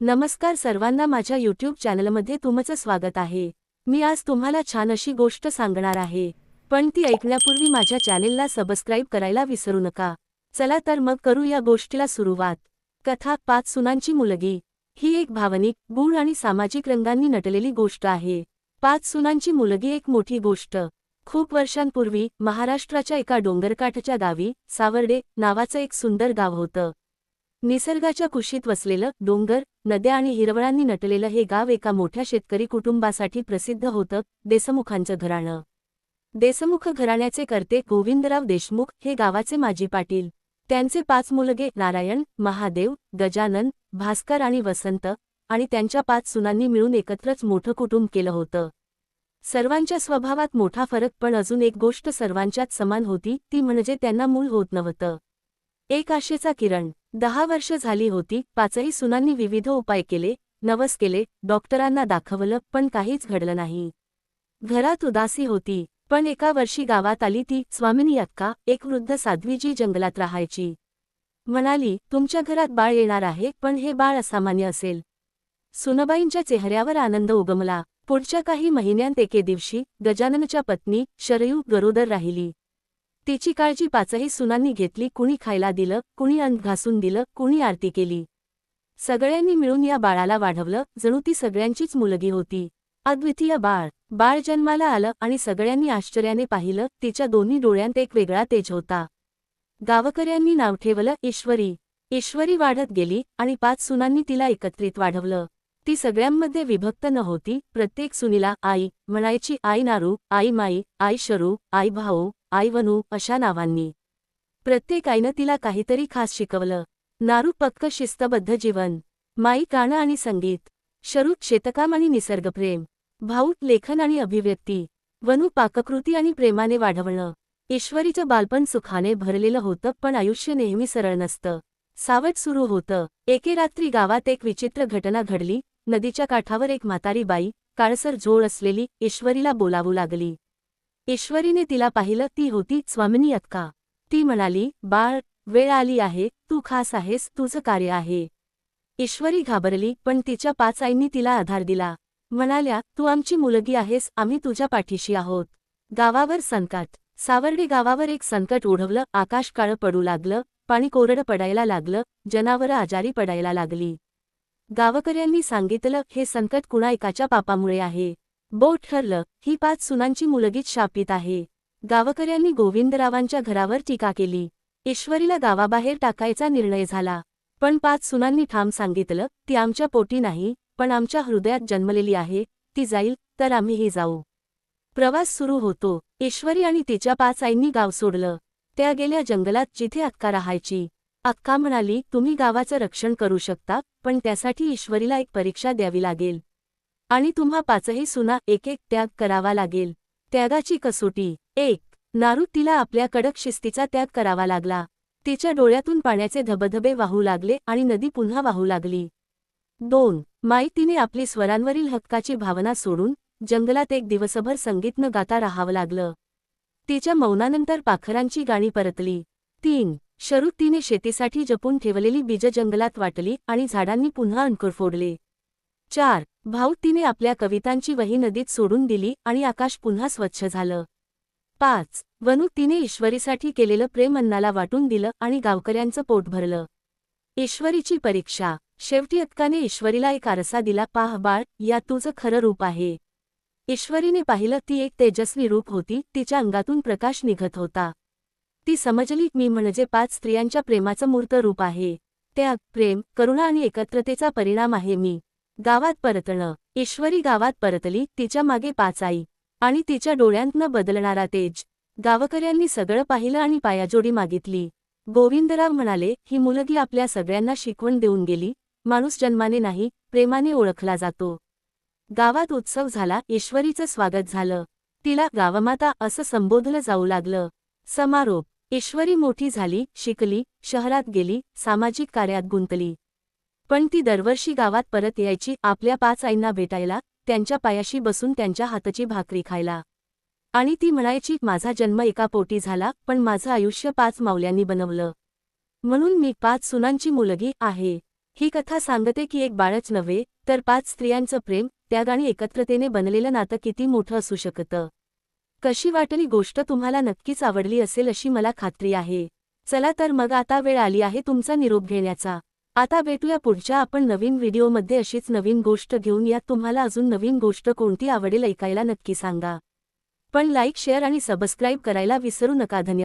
नमस्कार सर्वांना माझ्या यूट्यूब चॅनलमध्ये तुमचं स्वागत आहे. मी आज तुम्हाला छान अशी गोष्ट सांगणार आहे. पण ती ऐकण्यापूर्वी माझ्या चॅनेलला सबस्क्राईब करायला विसरू नका. चला तर मग करू या गोष्टीला सुरुवात. कथा पाच सुनांची मुलगी. ही एक भावनिक गुण आणि सामाजिक रंगांनी नटलेली गोष्ट आहे. पाच सुनांची मुलगी एक मोठी गोष्ट. खूप वर्षांपूर्वी महाराष्ट्राच्या एका डोंगरकाठच्या गावी सावर्डे नावाचं एक सुंदर गाव होतं. निसर्गाच्या कुशीत वसलेलं डोंगर नद्या आणि हिरवळांनी नटलेलं हे गाव एका मोठ्या शेतकरी कुटुंबासाठी प्रसिद्ध होतं देशमुखांचं घराणं. देशमुख घराण्याचे कर्ते गोविंदराव देशमुख हे गावाचे माजी पाटील. त्यांचे पाच मुलगे नारायण महादेव गजानन भास्कर आणि वसंत आणि त्यांच्या पाच सुनांनी मिळून एकत्रच मोठं कुटुंब केलं होतं. सर्वांच्या स्वभावात मोठा फरक पण अजून एक गोष्ट सर्वांच्यात समान होती ती म्हणजे त्यांना मूल होत नव्हतं. एक आशेचा किरण. दहा वर्ष झाली होती पाचही सुनांनी विविध उपाय केले नवस केले डॉक्टरांना दाखवलं पण काहीच घडलं नाही. घरात उदासी होती पण एका वर्षी गावात आली ती स्वामिनी अक्का एक वृद्ध साध्वीजी जंगलात राहायची. म्हणाली तुमच्या घरात बाळ येणार आहे पण हे बाळ असामान्य असेल सुनबाईंच्या चेहऱ्यावर आनंद उगमला. पुढच्या काही महिन्यांत एके दिवशी गजाननच्या पत्नी शरयू गरोदर राहिली. तिची काळजी पाचही सुनांनी घेतली कुणी खायला दिलं कुणी अन्न घासून दिलं कुणी आरती केली. सगळ्यांनी मिळून या बाळाला वाढवलं जणू ती सगळ्यांचीच मुलगी होती. अद्वितीय बाळ. बाळ जन्माला आलं आणि सगळ्यांनी आश्चर्याने पाहिलं तिच्या दोन्ही डोळ्यांत एक वेगळा तेज होता. गावकऱ्यांनी नाव ठेवलं ईश्वरी. ईश्वरी वाढत गेली आणि पाच सुनांनी तिला एकत्रित वाढवलं. ती सगळ्यांमध्ये विभक्त न होती प्रत्येक सुनीला आई म्हणायची आई नारू आई माई आई शरू आई भाऊ आईवनू अशा नावांनी. प्रत्येकाईनं तिला काहीतरी खास शिकवलं. नारू पक्क शिस्तबद्ध जीवन माई गाणं आणि संगीत शरूत शेतकाम आणि निसर्गप्रेम भाऊत लेखन आणि अभिव्यक्ती वनू पाककृती आणि प्रेमाने वाढवणं. ईश्वरीचं बालपण सुखाने भरलेलं होतं पण आयुष्य नेहमी सरळ नसतं. सावट सुरू होतं. एके रात्री गावात एक विचित्र घटना घडली. नदीच्या काठावर एक म्हातारी बाई काळसर झोळ असलेली ईश्वरीला बोलावू लागली. ईश्वरीने तिला पाहिलं ती होती स्वामिनी अक्का. ती म्हणाली बाळ वेळ आली आहे तू खास आहेस तुझं कार्य आहे. ईश्वरी घाबरली पण तिच्या पाच आईंनी तिला आधार दिला. म्हणाल्या तू आमची मुलगी आहेस आम्ही तुझ्या पाठीशी आहोत. गावावर संकट. सावर्डे गावावर एक संकट ओढवलं आकाश काळं पडू लागलं पाणी कोरडं पडायला लागलं जनावरं आजारी पडायला लागली. गावकऱ्यांनी सांगितलं हे संकट कुणा एकाच्या पापामुळे आहे. बोट ठरलं ही पाच सुनांची मुलगीच शापित आहे. गावकऱ्यांनी गोविंदरावांच्या घरावर टीका केली. ईश्वरीला गावाबाहेर टाकायचा निर्णय झाला. पण पाच सुनांनी ठाम सांगितलं ती आमच्या पोटी नाही पण आमच्या हृदयात जन्मलेली आहे ती जाईल तर आम्हीही जाऊ. प्रवास सुरू होतो. ईश्वरी आणि तिच्या पाच आईंनी गाव सोडलं. त्या गेल्या जंगलात जिथे अक्का राहायची. अक्का म्हणाली तुम्ही गावाचं रक्षण करू शकता पण त्यासाठी ईश्वरीला एक परीक्षा द्यावी लागेल. आणि तुम्हा पाचही सुना एक एक त्याग करावा लागेल. त्यागाची कसोटी. एक. नारू तिला आपल्या कडक शिस्तीचा त्याग करावा लागला. तिच्या डोळ्यातून पाण्याचे धबधबे वाहू लागले आणि नदी पुन्हा वाहू लागली. दोन. माईतीने आपली स्वरांवरील हक्काची भावना सोडून जंगलात एक दिवसभर संगीत न गाता राहावं लागलं. तिच्या मौनानंतर पाखरांची गाणी परतली. तीन. शरू तिने शेतीसाठी जपून ठेवलेली बीज जंगलात वाटली आणि झाडांनी पुन्हा अंकुर फोडले. चार भाऊ तिने आपल्या कवितांची वही नदीत सोडून दिली आणि आकाश पुन्हा स्वच्छ झालं. पाच वनू तिने ईश्वरीसाठी केलेलं प्रेम अन्नाला वाटून दिलं आणि गावकऱ्यांचं पोट भरलं. ईश्वरीची परीक्षा शेवटी अक्काने ईश्वरीला एक आरसा दिला पाह बाळ या तुझं खरं रूप आहे. ईश्वरीने पाहिलं ती एक तेजस्वी रूप होती तिच्या अंगातून प्रकाश निघत होता. ती समजली मी म्हणजे पाच स्त्रियांच्या प्रेमाचं मूर्त रूप आहे. त्या प्रेम करुणा आणि एकत्रतेचा परिणाम आहे मी. गावात परतणं. ईश्वरी गावात परतली तिच्यामागे पाच आई आणि तिच्या डोळ्यांत न बदलणारा तेज. गावकऱ्यांनी सगळं पाहिलं आणि पायाजोडी मागितली. गोविंदराव म्हणाले ही मुलगी आपल्या सगळ्यांना शिकवण देऊन गेली. माणूस जन्माने नाही प्रेमाने ओळखला जातो. गावात उत्सव झाला ईश्वरीचं स्वागत झालं. तिला गावमाता असं संबोधलं जाऊ लागलं. समारोप. ईश्वरी मोठी झाली शिकली शहरात गेली सामाजिक कार्यात गुंतली. पण ती दरवर्षी गावात परत यायची आपल्या पाच आईंना भेटायला त्यांच्या पायाशी बसून त्यांच्या हाताची भाकरी खायला. आणि ती म्हणायची माझा जन्म एका पोटी झाला पण माझं आयुष्य पाच मावल्यांनी बनवलं. म्हणून मी पाच सुनांची मुलगी आहे. ही कथा सांगते की एक बाळच नव्हे तर पाच स्त्रियांचं प्रेम त्याग आणि एकत्रतेने बनलेलं नातं किती मोठं असू शकतं. कशी वाटली गोष्ट तुम्हाला नक्कीच आवडली असेल अशी मला खात्री आहे. चला तर मग आता वेळ आली आहे तुमचा निरोप घेण्याचा. आता भेटूया पुढच्या आपण नवीन व्हिडिओमध्ये अशीच नवीन गोष्ट घेऊन. यात तुम्हाला अजून नवीन गोष्ट कोणती आवडेल ऐकायला नक्की सांगा. पण लाईक शेअर आणि सबस्क्राईब करायला विसरू नका. धन्यवाद.